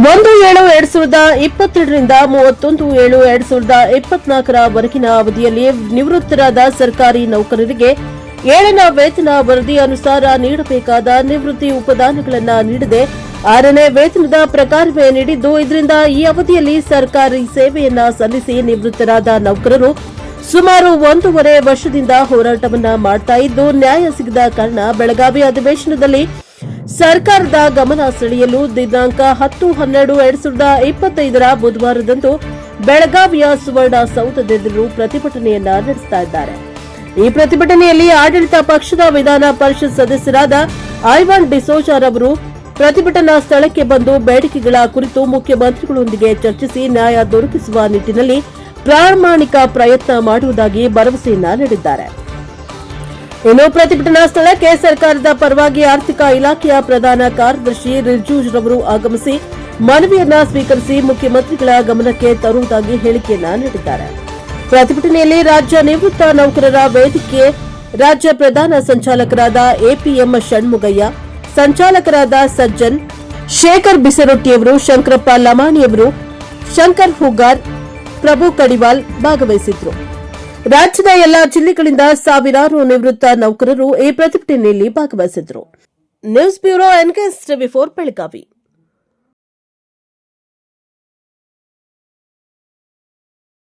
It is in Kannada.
ಒಂದು ಏಳು ಎರಡ್ ಸಾವಿರದ ಇಪ್ಪತ್ತೆರಡರಿಂದ ಮೂವತ್ತೊಂದು ಏಳು ಎರಡ್ ಸಾವಿರದ ಇಪ್ಪತ್ನಾಲ್ಕರ ವರೆಗಿನ ಅವಧಿಯಲ್ಲಿ ನಿವೃತ್ತರಾದ ಸರ್ಕಾರಿ ನೌಕರರಿಗೆ ಏಳನ ವೇತನ ವರದಿ ಅನುಸಾರ ನೀಡಬೇಕಾದ ನಿವೃತ್ತಿ ಉಪದಾನಗಳನ್ನು ನೀಡದೆ ಆರನೇ ವೇತನದ ಪ್ರಕಾರವೇ ನೀಡಿದ್ದು, ಇದರಿಂದ ಈ ಅವಧಿಯಲ್ಲಿ ಸರ್ಕಾರಿ ಸೇವೆಯನ್ನ ಸಲ್ಲಿಸಿ ನಿವೃತ್ತರಾದ ನೌಕರರು ಸುಮಾರು ಒಂದೂವರೆ ವರ್ಷದಿಂದ ಹೋರಾಟವನ್ನ ಮಾಡ್ತಾ ಇದ್ದು, ನ್ಯಾಯ ಸಿಗದ ಕಾರಣ ಬೆಳಗಾವಿ ಅಧಿವೇಶನದಲ್ಲಿ ಸರ್ಕಾರದ ಗಮನ ಸೆಳೆಯಲು ದಿನಾಂಕ ಹತ್ತು, ಹನ್ನೆರಡು, ಎರಡ್ ಸಾವಿರದ ಇಪ್ಪತ್ತೈದರ ಬುಧವಾರದಂದು ಬೆಳಗಾವಿಯ ಸುವರ್ಣ ಸೌಧದೆದುರು ಪ್ರತಿಭಟನೆಯನ್ನ ನಡೆಸ್ತಾ ಇದ್ದಾರೆ. ಈ ಪ್ರತಿಭಟನೆಯಲ್ಲಿ ಆಡಳಿತ ಪಕ್ಷದ ವಿಧಾನ ಪರಿಷತ್ ಸದಸ್ಯರಾದ ಐವಾನ್ ಡಿಸೋಜಾರ್ ಅವರು ಪ್ರತಿಭಟನಾ ಸ್ಥಳಕ್ಕೆ ಬಂದು ಬೇಡಿಕೆಗಳ ಕುರಿತು ಮುಖ್ಯಮಂತ್ರಿಗಳೊಂದಿಗೆ ಚರ್ಚಿಸಿ ನ್ಯಾಯ ದೊರಕಿಸುವ ನಿಟ್ಟಿನಲ್ಲಿ ಪ್ರಾಮಾಣಿಕ ಪ್ರಯತ್ನ ಮಾಡುವುದಾಗಿ ಭರವಸೆಯನ್ನ ನೀಡಿದ್ದಾರೆ. ಇನ್ನು ಪ್ರತಿಭಟನಾ ಸ್ಥಳಕ್ಕೆ ಸರ್ಕಾರದ ಪರವಾಗಿ ಆರ್ಥಿಕ ಇಲಾಖೆಯ ಪ್ರಧಾನ ಕಾರ್ಯದರ್ಶಿ ರಿಜೂಜ್ ರವರು ಆಗಮಿಸಿ ಮನವಿಯನ್ನ ಸ್ವೀಕರಿಸಿ ಮುಖ್ಯಮಂತ್ರಿಗಳ ಗಮನಕ್ಕೆ ತರುವುದಾಗಿ ಹೇಳಿಕೆಯನ್ನ ನೀಡಿದ್ದಾರೆ. ಪ್ರತಿಭಟನೆಯಲ್ಲಿ ರಾಜ್ಯ ನಿವೃತ್ತ ನೌಕರರ ವೇದಿಕೆ, ರಾಜ್ಯ ಪ್ರಧಾನ ಸಂಚಾಲಕರಾದ ಎಪಿಎಂ ಷಣ್ಮುಗಯ್ಯ, ಸಂಚಾಲಕರಾದ ಸಜ್ಜನ್, ಶೇಖರ್ ಬಿಸರೊಟ್ಟಿಯವರು, ಶಂಕರಪ್ಪ ಲಮಾಣಿಯವರು ಶಂಕರ್ ಹುಗಾರ್, ಪ್ರಭು ಕಡಿವಾಲ್ ಭಾಗವಹಿಸಿದ್ರು. ರಾಜ್ಯದ ಎಲ್ಲಾ ಜಿಲ್ಲೆಗಳಿಂದ ಸಾವಿರಾರು ನಿವೃತ್ತ ನೌಕರರು ಈ ಪ್ರತಿಭಟನೆಯಲ್ಲಿ ಭಾಗವಹಿಸಿದ್ರು news bureau NKS TV four Belagavi.